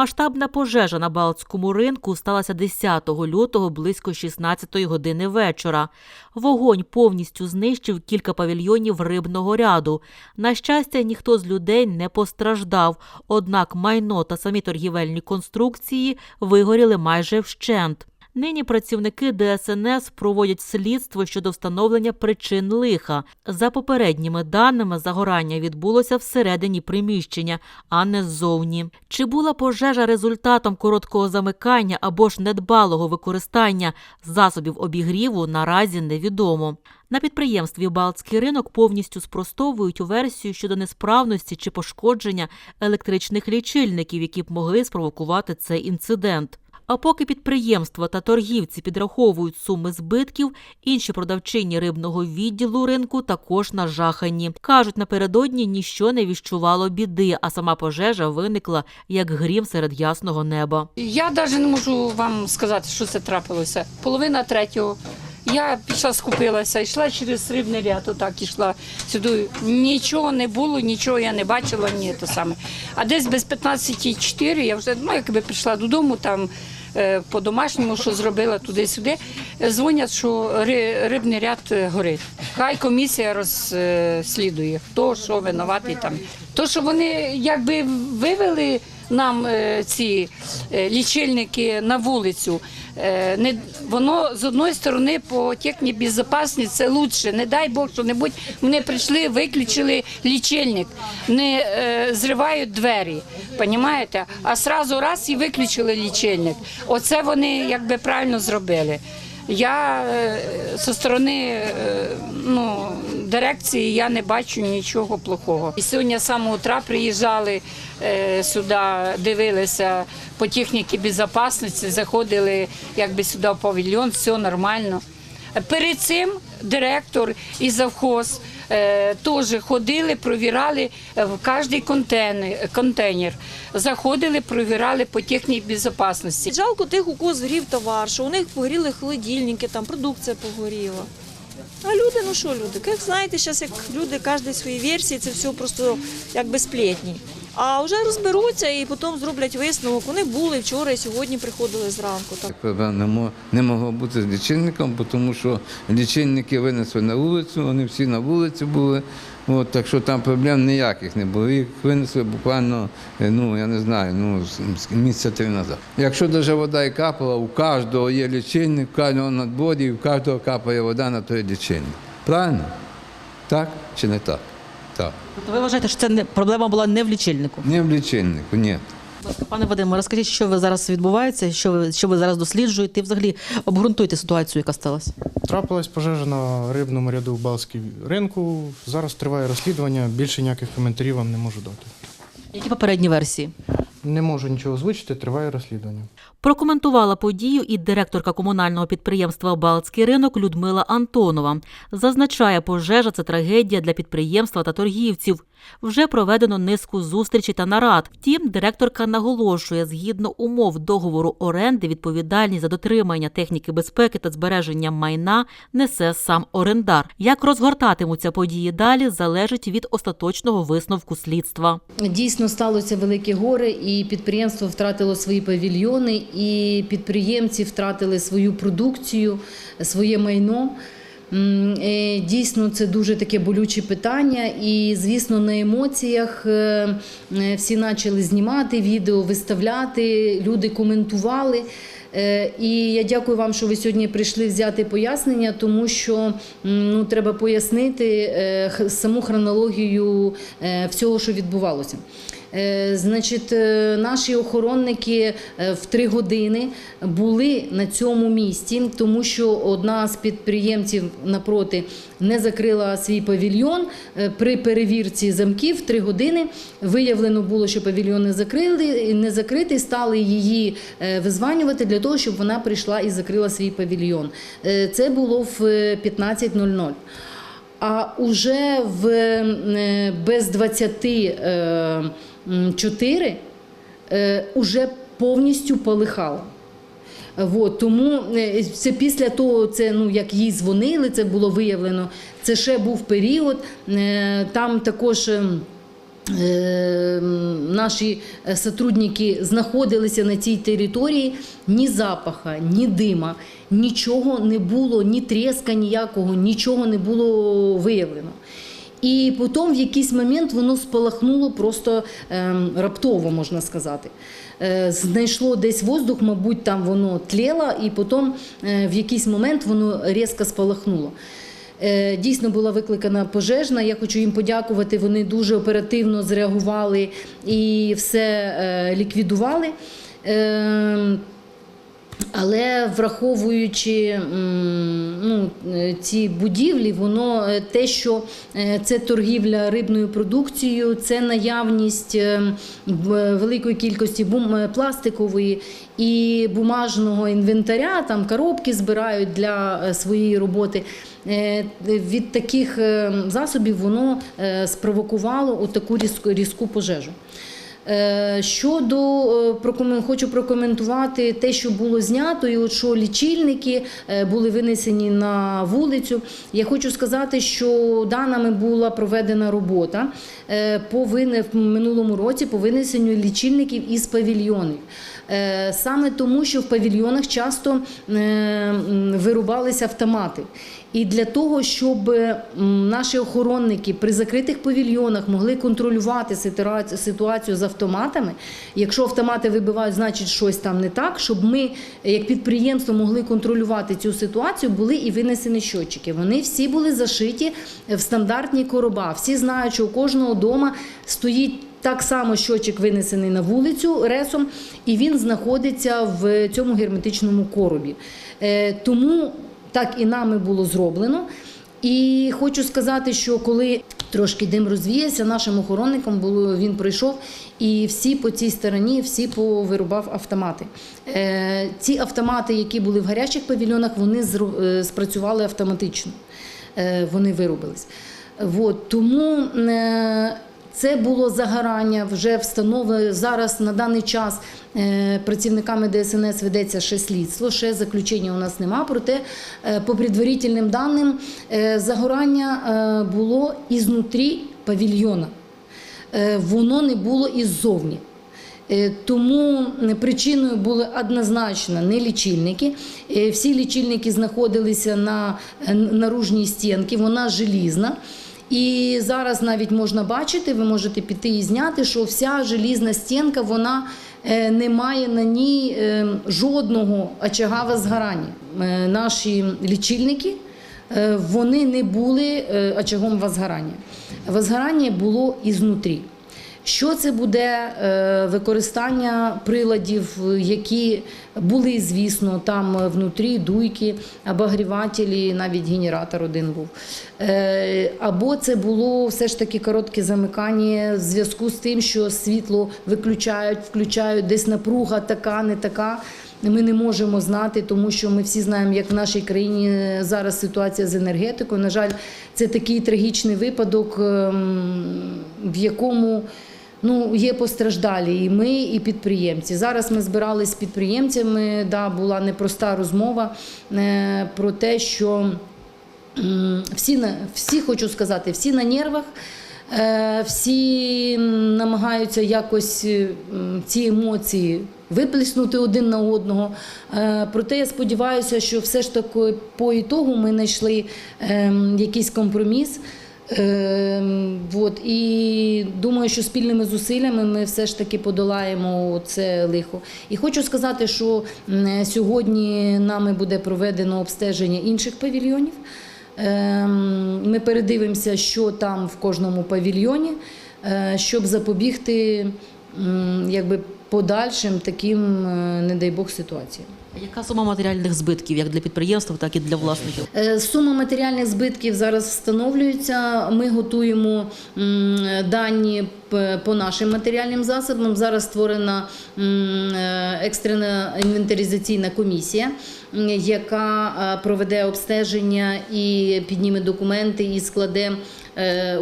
Масштабна пожежа на Балтському ринку сталася 10 лютого близько 16 години вечора. Вогонь повністю знищив кілька павільйонів рибного ряду. На щастя, ніхто з людей не постраждав, однак майно та самі торгівельні конструкції вигоріли майже вщент. Нині працівники ДСНС проводять слідство щодо встановлення причин лиха. За попередніми даними, загорання відбулося всередині приміщення, а не ззовні. Чи була пожежа результатом короткого замикання або ж недбалого використання засобів обігріву, наразі невідомо. На підприємстві Балтський ринок повністю спростовують версію щодо несправності чи пошкодження електричних лічильників, які б могли спровокувати цей інцидент. А поки підприємства та торгівці підраховують суми збитків, інші продавчині рибного відділу ринку також нажахані. Кажуть, напередодні ніщо не віщувало біди, а сама пожежа виникла як грім серед ясного неба. Я навіть не можу вам сказати, що це трапилося. Половина третього. Я пішла, скупилася, йшла через рибний ряд, отак ішла сюди. Нічого не було, нічого я не бачила, ні те саме. А десь без 15.04 я вже ну, якби прийшла додому, там по-домашньому, що зробила туди-сюди. Е, Дзвонять, що ри- рибний ряд е, горить. Хай комісія розслідує, хто що винуватий там. То, що вони якби вивели нам е, ці е, лічильники на вулицю. Е, воно з одної сторони по техній безпечності це лучше. Не дай Бог, що небудь вони прийшли, виключили лічильник, не зривають двері, понімаєте? А сразу раз і виключили лічильник. Оце вони якби правильно зробили. Я зі сторони ну, дирекції я не бачу нічого плохого. І сьогодні з самого утра приїжджали е, сюди, дивилися по техніці безпечності, заходили якби сюди в павільйон, все нормально. Перед цим директор і завхоз е, теж ходили, провірали в кожний контейнер. Заходили, провірали по технічній безпечності. Жалко тих, у кого згорів товар, що у них погоріли холодильники, там продукція погоріла. А люди, ну що люди? Як знаєте, зараз як люди, кожен свої версії, це все просто якби сплетні. А вже розберуться і потім зроблять висновок. Вони були вчора і сьогодні приходили зранку. Так. Не, мо- могло бути з лічильником, тому що лічильники винесли на вулицю, вони всі на вулиці були. От, так що там проблем ніяких не було. Їх винесли буквально, е, ну я не знаю, ну місяця три назад. Якщо даже вода і капала, у кожного є лічильник, у кожного надборі, і у кожного капає вода на той лічильник. Правильно? Так чи не так? Так. Тобто ви вважаєте, що це не проблема була не в лічильнику? Не в лічильнику, ні. Пане Вадиме, розкажіть, що ви зараз відбувається, що ви що ви зараз досліджуєте, і взагалі обґрунтуйте ситуацію, яка сталася. Трапилась пожежа на рибному ряду в Балській ринку. Зараз триває розслідування. Більше ніяких коментарів вам не можу дати. Які попередні версії? Не можу нічого озвучити, триває розслідування. Прокоментувала подію і директорка комунального підприємства Балтський ринок Людмила Антонова. Зазначає, пожежа це трагедія для підприємства та торгівців. Вже проведено низку зустрічей та нарад. Втім, директорка наголошує, згідно умов договору оренди, відповідальність за дотримання техніки безпеки та збереження майна несе сам орендар. Як розгортатимуться події далі, залежить від остаточного висновку слідства. Дійсно сталося велике горе, і підприємство втратило свої павільйони, і підприємці втратили свою продукцію, своє майно. Е, Дійсно, це дуже таке болюче питання, і звісно, на емоціях е, е, всі почали знімати відео, виставляти, люди коментували. І я дякую вам, що ви сьогодні прийшли взяти пояснення, тому що ну, треба пояснити саму хронологію всього, що відбувалося. Е, значить, е, наші охоронники е, в три години були на цьому місці, тому що одна з підприємців напроти не закрила свій павільйон. При перевірці замків три години виявлено було, що павільйон не закрили, не закрити, Стали її визванювати для того, щоб вона прийшла і закрила свій павільйон. Це було в 15.00. А уже в без 20 Чотири е, вже повністю полихало. От, тому е, це після того, це ну як їй дзвонили, це було виявлено. Це ще був період. Е, там також ем, наші сотрудники знаходилися на цій території ні запаха, ні дима, нічого не було, ні тріска ніякого, нічого не було виявлено. І потім в якийсь момент воно спалахнуло просто ем, раптово, можна сказати. Е, знайшло десь воздух, мабуть, там воно тліло, і потім е, в якийсь момент воно різко спалахнуло. Е, Дійсно була викликана пожежна. Я хочу їм подякувати. Вони дуже оперативно зреагували і все ліквідували. Але враховуючи ну, е, ці будівлі, воно е, те, що е, це торгівля рибною продукцією, це наявність великої кількості пластикової і бумажного інвентаря, там коробки збирають для своєї роботи. Від таких засобів воно спровокувало таку різку пожежу. Е, Щодо е, хочу прокоментувати те, що було знято, і от що лічильники е, були винесені на вулицю. Я хочу сказати, що даними була проведена робота по в минулому році по винесенню лічильників із павільйонів. Е, Саме тому, що в павільйонах часто е, м, вирубалися автомати. І для того, щоб наші охоронники при закритих павільйонах могли контролювати ситуацію з автоматами, якщо автомати вибивають, значить щось там не так, щоб ми, як підприємство, могли контролювати цю ситуацію, були і винесені щотчики. Вони всі були зашиті в стандартні короба. Всі знають, що у кожного дома стоїть. Так само щочик винесений на вулицю ресом, і він знаходиться в цьому герметичному коробі. Е, Тому так і нами було зроблено. І хочу сказати, що коли трошки дим розвіявся, нашим охоронникам було він пройшов, і всі по цій стороні всі повирубав автомати. Е, ці автомати, які були в гарячих павільйонах, вони е, спрацювали автоматично. Вони вирубились. От, тому це було загорання, вже встановлено зараз на даний час е, працівниками ДСНС ведеться ще слідство, ще заключення у нас нема. Проте, е, по предварительним даним, е, загорання було ізнутрі павільйона. Воно не було іззовні. Тому причиною були однозначно не лічильники. Всі лічильники знаходилися на наружній стінці, вона желізна. І зараз навіть можна бачити, ви можете піти і зняти, що вся желізна стінка вона е, не має на ній е, жодного очага згорання. Е, Наші лічильники вони не були очагом возгорання. Возгорання було ізнутрі. Що це буде е, використання приладів, які були, звісно, там внутрі дуйки, обогрівателі, навіть генератор один був. Е, Або це було все ж таки коротке замикання в зв'язку з тим, що світло виключають, включають, десь напруга така, не така. Ми не можемо знати, тому що ми всі знаємо, як в нашій країні зараз ситуація з енергетикою. На жаль, це такий трагічний випадок, ем, в якому ну, є постраждалі і ми, і підприємці. Зараз ми збиралися з підприємцями. Да, була непроста розмова е, про те, що всі, всі хочу сказати, всі на нервах. Е, Всі намагаються якось е, ці емоції виплеснути один на одного. Е, Проте я сподіваюся, що все ж таки по ітогу ми знайшли ем, якийсь компроміс. Ем, Вот, і думаю, що спільними зусиллями ми все ж таки подолаємо це лихо. І хочу сказати, що сьогодні нами буде проведено обстеження інших павільйонів. Ем, Ми передивимося, що там в кожному павільйоні, е, щоб запобігти якби, подальшим таким, е, не дай Бог, ситуаціям. Яка сума матеріальних збитків як для підприємства, так і для власників? Е, Сума матеріальних збитків зараз встановлюється. Ми готуємо дані по нашим матеріальним засобам. Зараз створена е, екстрена інвентаризаційна комісія, яка проведе обстеження і підніме документи і складе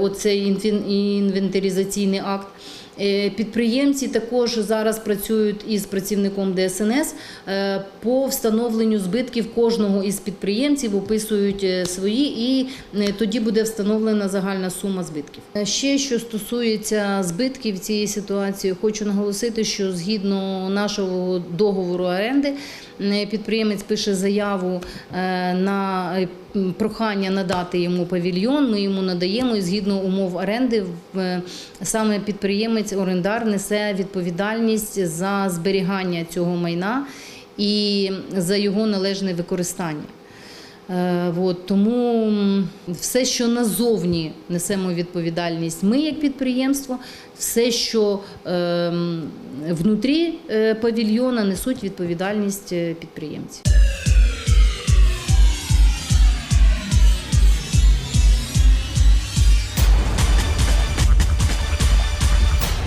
оцей інфін- інвентаризаційний акт. Е, Підприємці також зараз працюють із працівником ДСНС е, по встановленню збитків кожного із підприємців описують е, свої, і е, тоді буде встановлена загальна сума збитків. Е, Ще що стосується збитків цієї ситуації, хочу наголосити, що згідно нашого договору оренди е, підприємець пише заяву е, на е, прохання надати йому павільйон. Ми йому надаємо і згідно умов оренди е, саме підприємець орендар несе відповідальність за зберігання цього майна і за його належне використання. Е, От, тому все, що назовні несемо відповідальність, ми як підприємство, все, що е, внутрі е, павільйона, несуть відповідальність е, підприємці.